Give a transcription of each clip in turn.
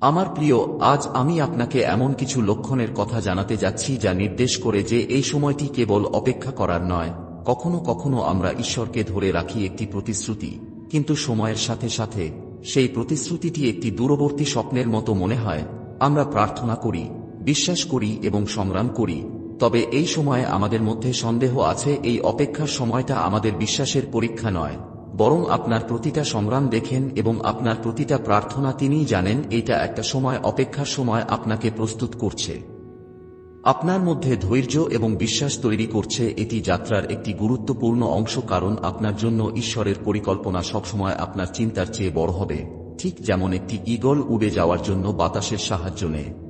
আমার প্রিয়, আজ আমি আপনাকে এমন কিছু লক্ষণের কথা জানাতে যাচ্ছি যা নির্দেশ করে যে এই সময়টি কেবল অপেক্ষা করার নয়। কখনো কখনো আমরা ঈশ্বরকে ধরে রাখি একটি প্রতিশ্রুতি। কিন্তু সময়ের সাথে সাথে সেই প্রতিশ্রুতিটি একটি দূরবর্তী স্বপ্নের মতো মনে হয়। আমরা প্রার্থনা করি, বিশ্বাস করি এবং সংগ্রাম করি। তবে এই সময়ে আমাদের মধ্যে সন্দেহ আছে, এই অপেক্ষার সময়টা আমাদের বিশ্বাসের পরীক্ষা নয়। বরং আপনার প্রতিটা সংগ্রাম দেখেন এবং আপনার প্রতিটা প্রার্থনা তিনিই জানেন, এটা একটা সময়, অপেক্ষার সময় আপনাকে প্রস্তুত করছে। আপনার মধ্যে ধৈর্য এবং বিশ্বাস তৈরি করছে, এটি যাত্রার একটি গুরুত্বপূর্ণ অংশ, কারণ আপনার জন্য ঈশ্বরের পরিকল্পনা সবসময় আপনার চিন্তার চেয়ে বড় হবে। ঠিক যেমন একটি ইগল উড়ে যাওয়ার জন্য বাতাসের সাহায্য নেয়।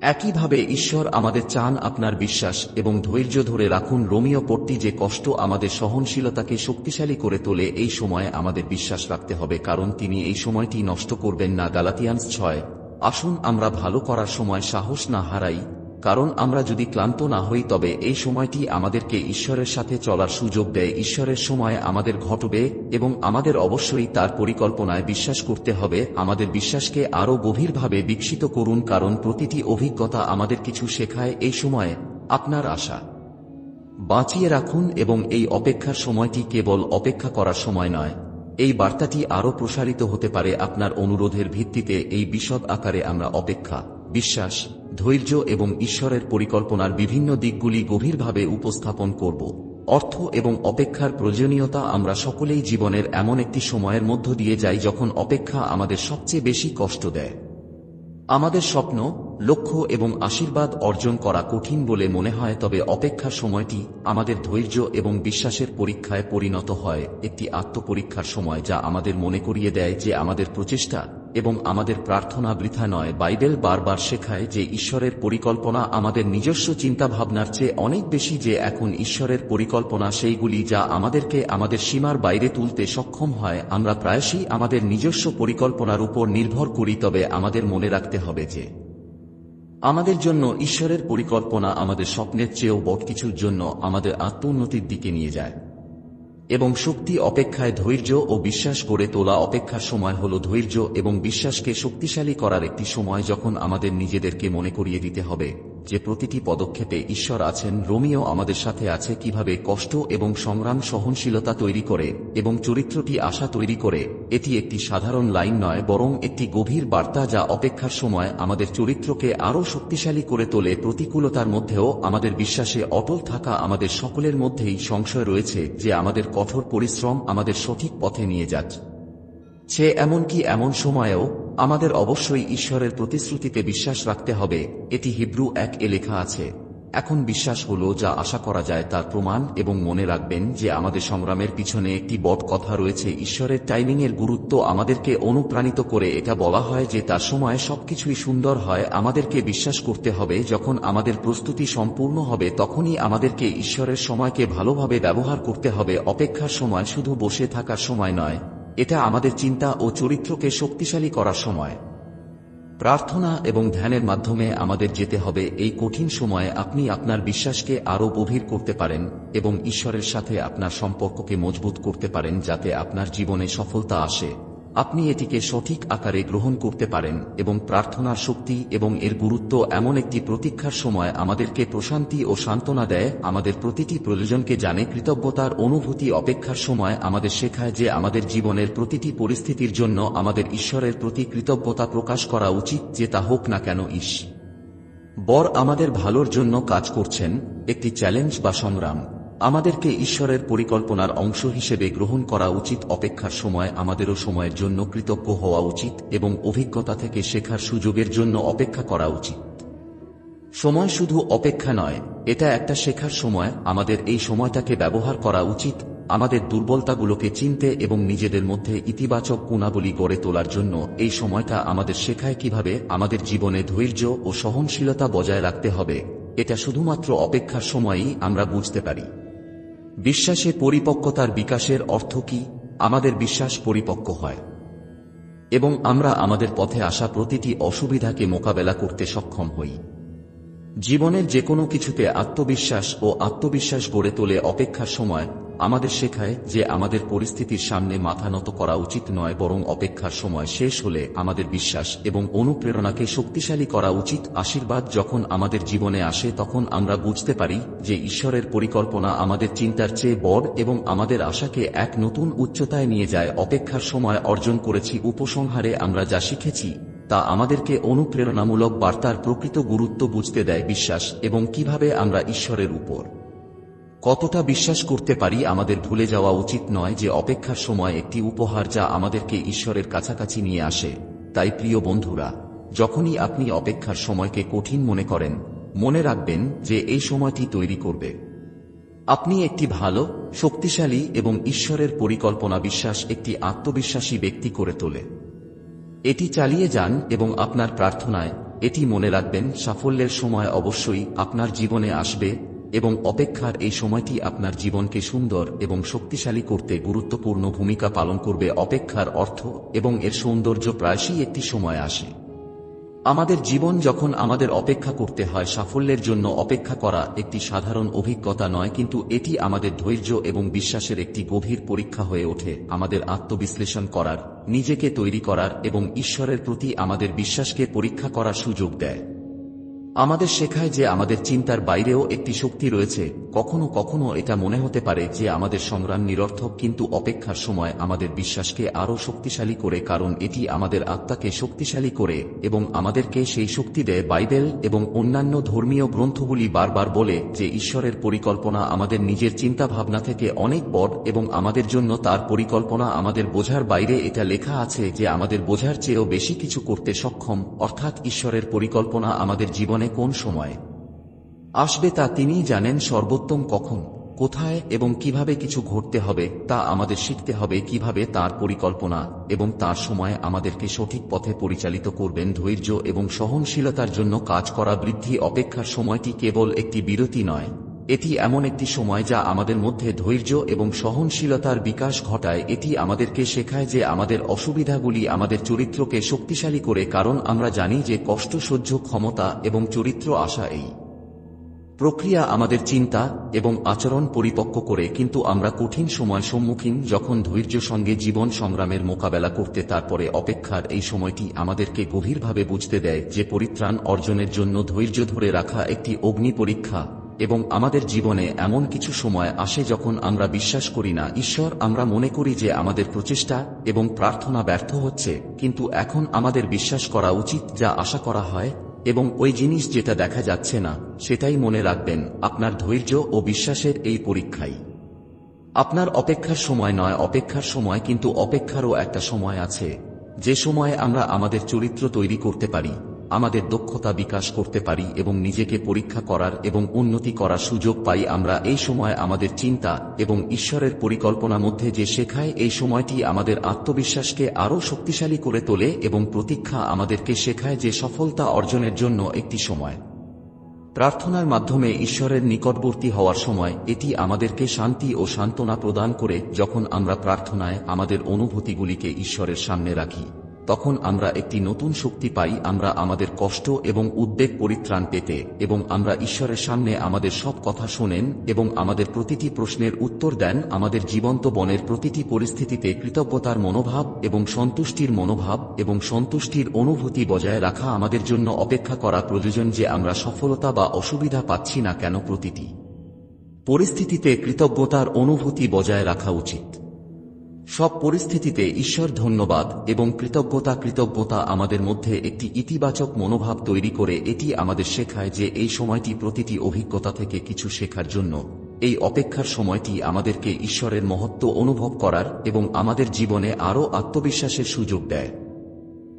একইভাবে ঈশ্বর আমাদের চান আপনার বিশ্বাস এবং ধৈর্য ধরে রাখুন রোমিও পট্টি যে কষ্ট আমাদের সহনশীলতাকে শক্তিশালী করে তোলে, এই সময়ে আমাদের বিশ্বাস রাখতে হবে, কারণ তিনি এই সময়টি নষ্ট করবেন না। গালাতিয়ান্স ছয়, আসুন আমরা ভালো করার সময় সাহস না হারাই কারণ আমরা যদি ক্লান্ত না হই, তবে এই সময়টি আমাদেরকে ঈশ্বরের সাথে চলার সুযোগ দেয়। ঈশ্বরের সময় আমাদের ঘটবে এবং আমাদের অবশ্যই তার পরিকল্পনায় বিশ্বাস করতে হবে। আমাদের বিশ্বাসকে আরও গভীরভাবে বিকশিত করুন, কারণ প্রতিটি অভিজ্ঞতা আমাদের কিছু শেখায়। এই সময়ে আপনার আশা বাঁচিয়ে রাখুন এবং এই অপেক্ষার সময়টি কেবল অপেক্ষা করার সময় নয়। এই বার্তাটি আরও প্রসারিত হতে পারে আপনার অনুরোধের ভিত্তিতে। এই বিশদ আকারে আমরা অপেক্ষা, বিশ্বাস ধৈর্য এবং ঈশ্বরের পরিকল্পনার বিভিন্ন দিকগুলি গভীরভাবে উপস্থাপন করব। অর্থ এবং অপেক্ষার প্রয়োজনীয়তা আমরা সকলেই জীবনের এমন একটি সময়ের মধ্য দিয়ে যাই যখন অপেক্ষা আমাদের সবচেয়ে বেশি কষ্ট দেয়। আমাদের স্বপ্ন, লক্ষ্য এবং আশীর্বাদ অর্জন করা কঠিন বলে মনে হয়, তবে অপেক্ষার সময়টি আমাদের ধৈর্য এবং বিশ্বাসের পরীক্ষায় পরিণত হয়। একটি আত্মপরীক্ষার সময় যা আমাদের মনে করিয়ে দেয় যে আমাদের প্রচেষ্টা এবং আমাদের প্রার্থনা বৃথা নয়। বাইবেল বারবার শেখায় যে ঈশ্বরের পরিকল্পনা আমাদের নিজস্ব চিন্তাভাবনার চেয়ে অনেক বেশি যে এখন ঈশ্বরের পরিকল্পনা সেইগুলি যা আমাদেরকে আমাদের সীমার বাইরে তুলতে সক্ষম হয়, আমরা প্রায়শই আমাদের নিজস্ব পরিকল্পনার উপর নির্ভর করি, তবে আমাদের মনে রাখতে হবে যে আমাদের জন্য ঈশ্বরের পরিকল্পনা আমাদের স্বপ্নের চেয়েও বট কিছুর জন্য আমাদের আত্মোন্নতির দিকে নিয়ে যায়। এবং শক্তি অপেক্ষায় ধৈর্য ও বিশ্বাস গড়ে তোলা অপেক্ষার সময় হল ধৈর্য এবং বিশ্বাসকে শক্তিশালী করার একটি সময় যখন আমাদের নিজেদেরকে মনে করিয়ে দিতে হবে। যে প্রতিটি পদক্ষেপে ঈশ্বর আছেন, রোমিও আমাদের সাথে আছে কীভাবে কষ্ট এবং সংগ্রাম সহনশীলতা তৈরি করে এবং চরিত্রটি আশা তৈরি করে। এটি একটি সাধারণ লাইন নয়, বরং একটি গভীর বার্তা যা অপেক্ষার সময় আমাদের চরিত্রকে আরও শক্তিশালী করে তোলে। প্রতিকূলতার মধ্যেও আমাদের বিশ্বাসে অটল থাকা আমাদের সকলের মধ্যেই সংশয় রয়েছে যে আমাদের কঠোর পরিশ্রম আমাদের সঠিক পথে নিয়ে যাচ্ছে। সে এমনকি এমন সময়েও আমাদের অবশ্যই ঈশ্বরের প্রতিশ্রুতিতে বিশ্বাস রাখতে হবে। এটি হিব্রু এক এ লেখা আছে। এখন বিশ্বাস হল যা আশা করা যায় তার প্রমাণ এবং মনে রাখবেন যে আমাদের সংগ্রামের পিছনে একটি বট কথা রয়েছে। ঈশ্বরের টাইমিংয়ের গুরুত্ব আমাদেরকে অনুপ্রাণিত করে। এটা বলা হয় যে তার সময় সবকিছুই সুন্দর হয়। আমাদেরকে বিশ্বাস করতে হবে। যখন আমাদের প্রস্তুতি সম্পূর্ণ হবে, তখনই আমাদেরকে ঈশ্বরের সময়কে ভালোভাবে ব্যবহার করতে হবে। অপেক্ষার সময় শুধু বসে থাকার সময় নয়। এটা আমাদের চিন্তা ও চরিত্রকে শক্তিশালী করার সময়। প্রার্থনা এবং ধ্যানের মাধ্যমে আমাদের যেতে হবে এই কঠিন সময়ে আপনি আপনার বিশ্বাসকে আরও গভীর করতে পারেন এবং ঈশ্বরের সাথে আপনার সম্পর্ককে মজবুত করতে পারেন যাতে আপনার জীবনে সফলতা আসে। আপনি এটিকে সঠিক আকারে গ্রহণ করতে পারেন এবং প্রার্থনার শক্তি এবং এর গুরুত্ব এমন একটি প্রতীক্ষার সময় আমাদেরকে প্রশান্তি ও সান্ত্বনা দেয়, আমাদের প্রতিটি প্রয়োজনকে জানে, কৃতজ্ঞতার অনুভূতি অপেক্ষার সময় আমাদের শেখায় যে আমাদের জীবনের প্রতিটি পরিস্থিতির জন্য আমাদের ঈশ্বরের প্রতি কৃতজ্ঞতা প্রকাশ করা উচিত যে তা হোক না কেন, ইস। বর আমাদের ভালোর জন্য কাজ করছেন, একটি চ্যালেঞ্জ বা সংগ্রাম। আমাদেরকে ঈশ্বরের পরিকল্পনার অংশ হিসেবে গ্রহণ করা উচিত অপেক্ষার সময় আমাদেরও সময়ের জন্য কৃতজ্ঞ হওয়া উচিত এবং অভিজ্ঞতা থেকে শেখার সুযোগের জন্য অপেক্ষা করা উচিত। সময় শুধু অপেক্ষা নয়, এটা একটা শেখার সময়, আমাদের এই সময়টাকে ব্যবহার করা উচিত, আমাদের দুর্বলতাগুলোকে চিনতে এবং নিজেদের মধ্যে ইতিবাচক গুণাবলী গড়ে তোলার জন্য এই সময়টা আমাদের শেখায় কীভাবে আমাদের জীবনে ধৈর্য ও সহনশীলতা বজায় রাখতে হবে, এটা শুধুমাত্র অপেক্ষার সময়ই আমরা বুঝতে পারি। বিশ্বাসে পরিপক্কতার বিকাশের অর্থ কি? আমাদের বিশ্বাস পরিপক্ক হয়। এবং আমরা আমাদের পথে আসা প্রতিটি অসুবিধাকে মোকাবেলা করতে সক্ষম হই। জীবনের যে কোনো কিছুতে আত্মবিশ্বাস ও আত্মবিশ্বাস গড়ে তোলে অপেক্ষার সময় আমাদের শেখায় যে আমাদের পরিস্থিতির সামনে মাথা নত করা উচিত নয় বরং অপেক্ষার সময় শেষ হলে আমাদের বিশ্বাস এবং অনুপ্রেরণাকে শক্তিশালী করা উচিত। আশীর্বাদ যখন আমাদের জীবনে আসে তখন আমরা বুঝতে পারি যে ঈশ্বরের পরিকল্পনা আমাদের চিন্তার চেয়ে বড় এবং আমাদের আশাকে এক নতুন উচ্চতায় নিয়ে যায়। অপেক্ষার সময় অর্জন করেছি, উপসংহারে আমরা যা শিখেছি তা আমাদেরকে অনুপ্রেরণামূলক বার্তার প্রকৃত গুরুত্ব বুঝতে দেয় বিশ্বাস এবং কীভাবে আমরা ঈশ্বরের উপর। কতটা বিশ্বাস করতে পারি আমাদের ভুলে যাওয়া উচিত নয় যে অপেক্ষার সময় একটি উপহার যা আমাদেরকে ঈশ্বরের কাছাকাছি নিয়ে আসে। তাই প্রিয় বন্ধুরা, যখনই আপনি অপেক্ষার সময়কে কঠিন মনে করেন, মনে রাখবেন যে এই সময়টি তৈরি করবে। আপনি একটি ভালো, শক্তিশালী এবং ঈশ্বরের পরিকল্পনা বিশ্বাস একটি আত্মবিশ্বাসী ব্যক্তি করে তোলে। এটি চালিয়ে যান এবং আপনার প্রার্থনায় এটি মনে রাখবেন, সাফল্যের সময় অবশ্যই আপনার জীবনে আসবে এবং অপেক্ষার এই সময়টি আপনার জীবনকে সুন্দর এবং শক্তিশালী করতে গুরুত্বপূর্ণ ভূমিকা পালন করবে। অপেক্ষার অর্থ এবং এর সৌন্দর্য প্রায়শই একটি সময় আসে। আমাদের জীবন যখন আমাদের অপেক্ষা করতে হয় সাফল্যের জন্য অপেক্ষা করা একটি সাধারণ অভিজ্ঞতা নয়, কিন্তু এটি আমাদের ধৈর্য এবং বিশ্বাসের একটি গভীর পরীক্ষা হয়ে ওঠে আমাদের আত্মবিশ্লেষণ করার, নিজেকে তৈরি করার এবং ঈশ্বরের প্রতি আমাদের বিশ্বাসকে পরীক্ষা করার সুযোগ দেয়। আমাদের শেখায় যে আমাদের চিন্তার বাইরেও একটি শক্তি রয়েছে, কখনো কখনো এটা মনে হতে পারে যে আমাদের সংগ্রাম নিরর্থক, কিন্তু অপেক্ষার সময় আমাদের বিশ্বাসকে আরও শক্তিশালী করে, কারণ এটি আমাদের আত্মাকে শক্তিশালী করে এবং আমাদেরকে সেই শক্তি দেয় বাইবেল এবং অন্যান্য ধর্মীয় গ্রন্থগুলি বারবার বলে যে ঈশ্বরের পরিকল্পনা আমাদের নিজের চিন্তা ভাবনা থেকে অনেক বড় এবং আমাদের জন্য তার পরিকল্পনা আমাদের বোঝার বাইরে এটা লেখা আছে যে আমাদের বোঝার চেয়েও বেশি কিছু করতে সক্ষম, অর্থাৎ ঈশ্বরের পরিকল্পনা আমাদের জীবনে কোন সময়ে। আসবে তা তিনিই জানেন সর্বোত্তম কখন, কোথায় এবং কীভাবে কিছু ঘটতে হবে, তা আমাদের শিখতে হবে কীভাবে তার পরিকল্পনা এবং তার সময় আমাদেরকে সঠিক পথে পরিচালিত করবেন ধৈর্য এবং সহনশীলতার জন্য কাজ করা বৃদ্ধি অপেক্ষার সময়টি কেবল একটি বিরতি নয়। এটি এমন একটি সময় যা আমাদের মধ্যে ধৈর্য এবং সহনশীলতার বিকাশ ঘটায়। এটি আমাদেরকে শেখায় যে আমাদের অসুবিধাগুলি আমাদের চরিত্রকে শক্তিশালী করে, কারণ আমরা জানি যে কষ্ট, সহ্য, ক্ষমতা এবং চরিত্র আশা এই প্রক্রিয়া আমাদের চিন্তা এবং আচরণ পরিপক্ক করে, কিন্তু আমরা কঠিন সময় সম্মুখীন যখন ধৈর্য সঙ্গে জীবন সংগ্রামের মোকাবেলা করতে, তারপরে অপেক্ষার এই সময়টি আমাদেরকে গভীরভাবে বুঝতে দেয় যে পরিত্রাণ অর্জনের জন্য ধৈর্য ধরে রাখা একটি অগ্নি পরীক্ষা। এবং আমাদের জীবনে এমন কিছু সময় আসে যখন আমরা বিশ্বাস করি না, ঈশ্বর, আমরা মনে করি যে আমাদের প্রচেষ্টা এবং প্রার্থনা ব্যর্থ হচ্ছে, কিন্তু এখন আমাদের বিশ্বাস করা উচিত যা আশা করা হয় এবং ওই জিনিস যেটা দেখা যাচ্ছে না, সেটাই মনে রাখবেন, আপনার ধৈর্য ও বিশ্বাসের এই পরীক্ষাই। আপনার অপেক্ষার সময় নয়, অপেক্ষার সময় কিন্তু অপেক্ষারও একটা সময় আছে, যে সময়ে আমরা আমাদের চরিত্র তৈরি করতে পারি। আমাদের দক্ষতা বিকাশ করতে পারি এবং নিজেকে পরীক্ষা করার এবং উন্নতি করার সুযোগ পাই আমরা এই সময় আমাদের চিন্তা এবং ঈশ্বরের পরিকল্পনা মধ্যে যে শেখায়, এই সময়টি আমাদের আত্মবিশ্বাসকে আরও শক্তিশালী করে তোলে এবং প্রতীক্ষা আমাদেরকে শেখায় যে সফলতা অর্জনের জন্য একটি সময়। প্রার্থনার মাধ্যমে ঈশ্বরের নিকটবর্তী হওয়ার সময় এটি আমাদেরকে শান্তি ও সান্ত্বনা প্রদান করে যখন আমরা প্রার্থনায় আমাদের অনুভূতিগুলিকে ঈশ্বরের সামনে রাখি। তখন আমরা একটি নতুন শক্তি পাই, আমরা আমাদের কষ্ট এবং উদ্বেগ পরিত্রাণ পেতে এবং আমরা ঈশ্বরের সামনে আমাদের সব কথা শোনেন এবং আমাদের প্রতিটি প্রশ্নের উত্তর দেন, আমাদের জীবন্ত বনের প্রতিটি পরিস্থিতিতে কৃতজ্ঞতার মনোভাব এবং সন্তুষ্টির মনোভাব এবং সন্তুষ্টির অনুভূতি বজায় রাখা আমাদের জন্য অপেক্ষা করা প্রয়োজন যে আমরা সফলতা বা অসুবিধা পাচ্ছি না কেন প্রতিটি পরিস্থিতিতে কৃতজ্ঞতার অনুভূতি বজায় রাখা উচিত। সব পরিস্থিতিতে ঈশ্বর ধন্যবাদ এবং কৃতজ্ঞতা কৃতজ্ঞতা আমাদের মধ্যে একটি ইতিবাচক মনোভাব তৈরি করে এটি আমাদের শেখায় যে এই সময়টি প্রতিটি অভিজ্ঞতা থেকে কিছু শেখার জন্য। এই অপেক্ষার সময়টি আমাদেরকে ঈশ্বরের মহত্ব অনুভব করার এবং আমাদের জীবনে আরও আত্মবিশ্বাসের সুযোগ দেয়।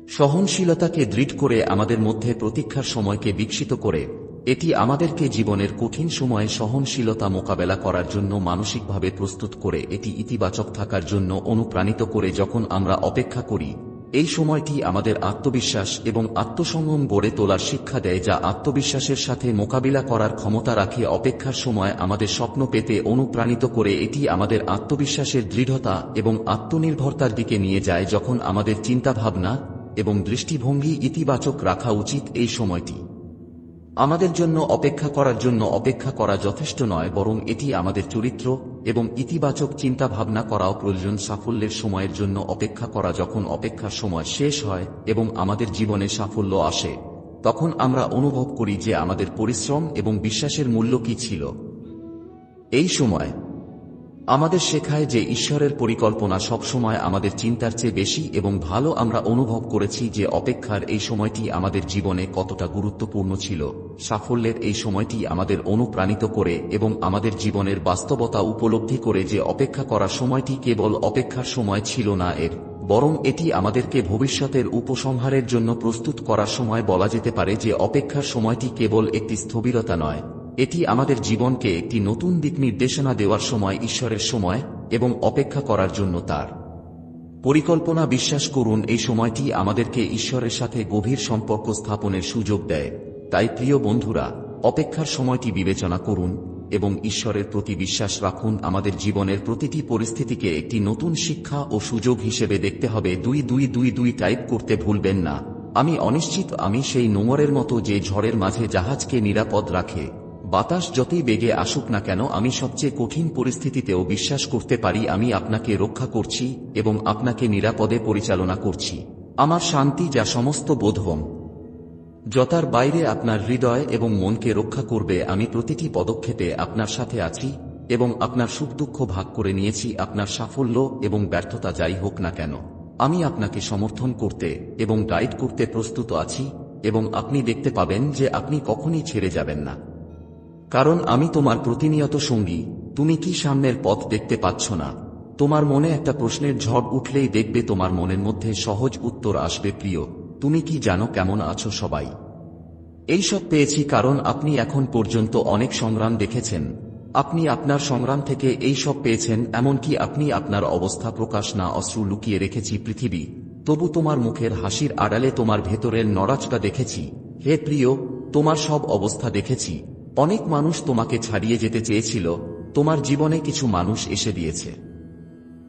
সহনশীলতাকে দৃঢ় করে আমাদের মধ্যে প্রতীক্ষার সময়কে বিকশিত করে এটি আমাদেরকে জীবনের কঠিন সময়ে সহনশীলতা মোকাবেলা করার জন্য মানসিকভাবে প্রস্তুত করে এটি ইতিবাচক থাকার জন্য অনুপ্রাণিত করে যখন আমরা অপেক্ষা করি। এই সময়টি আমাদের আত্মবিশ্বাস এবং আত্মসংযম গড়ে তোলার শিক্ষা দেয় যা আত্মবিশ্বাসের সাথে মোকাবিলা করার ক্ষমতা রাখে। অপেক্ষার সময় আমাদের স্বপ্ন পেতে অনুপ্রাণিত করে এটি আমাদের আত্মবিশ্বাসের দৃঢ়তা এবং আত্মনির্ভরতার দিকে নিয়ে যায় যখন আমাদের চিন্তাভাবনা এবং দৃষ্টিভঙ্গি ইতিবাচক রাখা উচিত এই সময়টি। আমাদের জন্য অপেক্ষা করার জন্য অপেক্ষা করা যথেষ্ট নয়, বরং এটি আমাদের চরিত্র এবং ইতিবাচক চিন্তা ভাবনা করাও প্রয়োজন সাফল্যের সময়ের জন্য অপেক্ষা করা যখন অপেক্ষার সময় শেষ হয় এবং আমাদের জীবনে সাফল্য আসে, তখন আমরা অনুভব করি যে আমাদের পরিশ্রম এবং বিশ্বাসের মূল্য কি ছিল। এই সময় আমাদের শেখায় যে ঈশ্বরের পরিকল্পনা সবসময় আমাদের চিন্তার চেয়ে বেশি এবং ভালো আমরা অনুভব করেছি যে অপেক্ষার এই সময়টি আমাদের জীবনে কতটা গুরুত্বপূর্ণ ছিল, সাফল্যের এই সময়টি আমাদের অনুপ্রাণিত করে এবং আমাদের জীবনের বাস্তবতা উপলব্ধি করে যে অপেক্ষা করার সময়টি কেবল অপেক্ষার সময় ছিল না এর, বরং এটি আমাদেরকে ভবিষ্যতের উপসংহারের জন্য প্রস্তুত করার সময় বলা যেতে পারে যে অপেক্ষার সময়টি কেবল একটি স্থবিরতা নয়। এটি আমাদের জীবনকে একটি নতুন দিক নির্দেশনা দেওয়ার সময়, ঈশ্বরের সময়, এবং অপেক্ষা করার জন্য তার। পরিকল্পনা বিশ্বাস করুন, এই সময়টি আমাদেরকে ঈশ্বরের সাথে গভীর সম্পর্ক স্থাপনের সুযোগ দেয়। তাই প্রিয় বন্ধুরা, অপেক্ষার সময়টি বিবেচনা করুন এবং ঈশ্বরের প্রতি বিশ্বাস রাখুন। আমাদের জীবনের প্রতিটি পরিস্থিতিকে একটি নতুন শিক্ষা ও সুযোগ হিসেবে দেখতে হবে। দুই দুই দুই দুই টাইপ করতে ভুলবেন না। আমি অনিশ্চিত, আমি সেই নোংরের মতো যে ঝড়ের মাঝে জাহাজকে নিরাপদ রাখে। বাতাস যতই বেগে আসুক না কেন, আমি সবচেয়ে কঠিন পরিস্থিতিতেও বিশ্বাস করতে পারি, আমি আপনাকে রক্ষা করছি এবং আপনাকে নিরাপদে পরিচালনা করছি। আমার শান্তি যা সমস্ত বোধবম যতার বাইরে আপনার হৃদয় এবং মনকে রক্ষা করবে, আমি প্রতিটি পদক্ষেপে আপনার সাথে আছি এবং আপনার সুখ দুঃখ ভাগ করে নিয়েছি, আপনার সাফল্য এবং ব্যর্থতা যাই হোক না কেন। আমি আপনাকে সমর্থন করতে এবং গাইড করতে প্রস্তুত আছি এবং আপনি দেখতে পাবেন যে আপনি কখনই ছেড়ে যাবেন না। কারণ আমি তোমার প্রতিনিয়ত সঙ্গী, তুমি কি সামনের পথ দেখতে পাচ্ছ না? তোমার মনে একটা প্রশ্নের ঝড় উঠলেই দেখবে তোমার মনের মধ্যে সহজ উত্তর আসবে, প্রিয়। তুমি কি জানো কেমন আছো সবাই? এইসব পেয়েছি কারণ আপনি এখন পর্যন্ত অনেক সংগ্রাম দেখেছেন। আপনি আপনার সংগ্রাম থেকে এই সব পেয়েছেন, এমনকি আপনি আপনার অবস্থা প্রকাশ না অশ্রু লুকিয়ে রেখেছি পৃথিবী। তবু তোমার মুখের হাসির আড়ালে তোমার ভেতরের নড়াচটা দেখেছি। হে প্রিয়, তোমার সব অবস্থা দেখেছি। অনেক মানুষ তোমাকে ছাড়িয়ে যেতে চেয়েছিল, তোমার জীবনে কিছু মানুষ এসে দিয়েছে।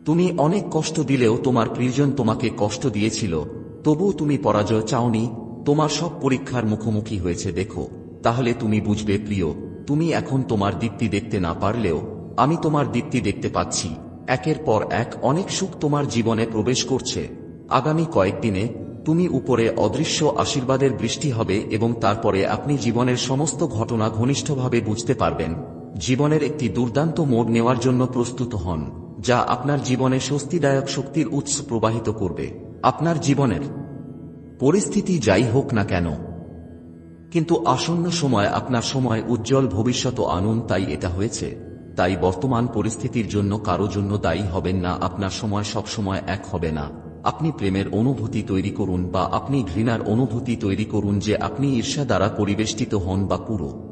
তুমি অনেক কষ্ট দিলেও তোমার প্রিয়জন তোমাকে কষ্ট দিয়েছিল, তবুও তুমি পরাজয় চাওনি, তোমার সব পরীক্ষার মুখোমুখি হয়েছে, দেখো। তাহলে তুমি বুঝবে, প্রিয়, তুমি এখন তোমার দীপ্তি দেখতে না পারলেও, আমি তোমার দীপ্তি দেখতে পাচ্ছি। একের পর এক অনেক সুখ তোমার জীবনে প্রবেশ করছে। আগামী কয়েকদিনে তুমি উপরে অদৃশ্য আশীর্বাদের বৃষ্টি হবে এবং তারপরে আপনি জীবনের সমস্ত ঘটনা ঘনিষ্ঠভাবে বুঝতে পারবেন। জীবনের একটি দুর্দান্ত মোড় নেওয়ার জন্য প্রস্তুত হন, যা আপনার জীবনে স্বস্তিদায়ক শক্তির উৎস প্রবাহিত করবে। আপনার জীবনের পরিস্থিতি যাই হোক না কেন, কিন্তু আসন্ন সময় আপনার সময় উজ্জ্বল ভবিষ্যৎ আনুন, তাই এটা হয়েছে। তাই বর্তমান পরিস্থিতির জন্য কারও জন্য দায়ী হবেন না, আপনার সময় সব সময় এক হবে না। আপনি প্রেমের অনুভূতি তৈরি করুন বা আপনি ঘৃণার অনুভূতি তৈরি করুন যে আপনি ঈর্ষা দ্বারা পরিবেষ্টিত হন বা পুরো।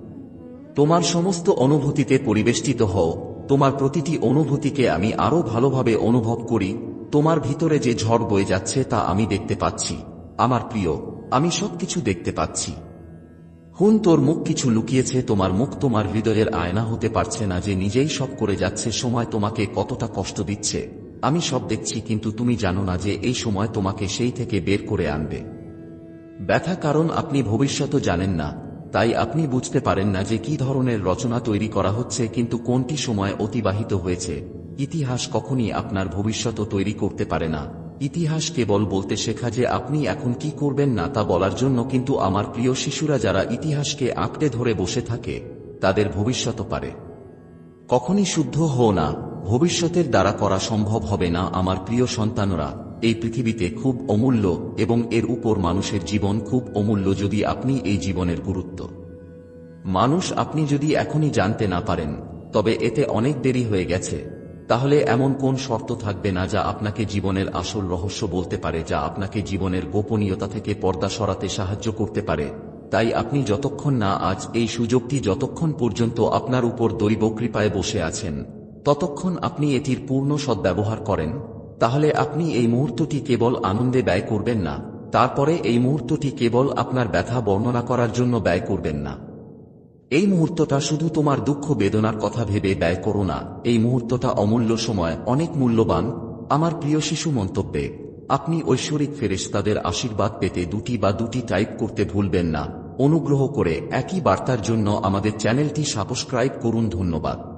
তোমার সমস্ত অনুভূতিতে পরিবেষ্টিত হও। তোমার প্রতিটি অনুভূতিকে আমি আরও ভালোভাবে অনুভব করি। তোমার ভিতরে যে ঝড় বয়ে যাচ্ছে তা আমি দেখতে পাচ্ছি। আমার প্রিয়, আমি সবকিছু দেখতে পাচ্ছি। হুন, তোর মুখ কিছু লুকিয়েছে। তোমার মুখ তোমার হৃদয়ের আয়না হতে পারছে না যে নিজেই সব করে যাচ্ছে। সময় তোমাকে কতটা কষ্ট দিচ্ছে। আমি সব দেখছি, কিন্তু তুমি জানো না যে এই সময় তোমাকে সেই থেকে বের করে আনবে। ব্যথা কারণ আপনি ভবিষ্যৎ জানেন না, তাই আপনি বুঝতে পারেন না যে কি ধরনের রচনা তৈরি করা হচ্ছে, কিন্তু কোনটি সময় অতিবাহিত হয়েছে। ইতিহাস কখনই আপনার ভবিষ্যৎ তৈরি করতে পারে না। ইতিহাস কেবল বলতে শেখা যে আপনি এখন কি করবেন না তা বলার জন্য কিন্তু আমার প্রিয় শিশুরা যারা ইতিহাসকে আঁকড়ে ধরে বসে থাকে, তাদের ভবিষ্যৎ পারে। কখনই শুদ্ধ হও না। ভবিষ্যতের দ্বারা করা সম্ভব হবে না আমার প্রিয় সন্তানরা, এই পৃথিবীতে খুব অমূল্য এবং এর উপর মানুষের জীবন খুব অমূল্য যদি আপনি এই জীবনের গুরুত্ব। মানুষ আপনি যদি এখনই জানতে না পারেন, তবে এতে অনেক দেরি হয়ে গেছে, তাহলে এমন কোন শর্ত থাকবে না যা আপনাকে জীবনের আসল রহস্য বলতে পারে, যা আপনাকে জীবনের গোপনীয়তা থেকে পর্দা সরাতে সাহায্য করতে পারে? তাই আপনি যতক্ষণ না আজ এই সুযোগটি যতক্ষণ পর্যন্ত আপনার উপর দৈব কৃপায় বসে আছেন ততক্ষণ আপনি এটির পূর্ণ সদ্ব্যবহার করেন, তাহলে আপনি এই মুহূর্তটি কেবল আনন্দে ব্যয় করবেন না, তারপরে এই মুহূর্তটি কেবল আপনার ব্যথা বর্ণনা করার জন্য ব্যয় করবেন না। এই মুহূর্তটা শুধু তোমার দুঃখ বেদনার কথা ভেবে ব্যয় করো না, এই মুহূর্তটা অমূল্য সময়, অনেক মূল্যবান, আমার প্রিয় শিশু মন্তব্যে, আপনি ঐশ্বরিক ফেরেশতাদের আশীর্বাদ পেতে দুটি বা দুটি টাইপ করতে ভুলবেন না, অনুগ্রহ করে একই বার্তার জন্য আমাদের চ্যানেলটি সাবস্ক্রাইব করুন ধন্যবাদ।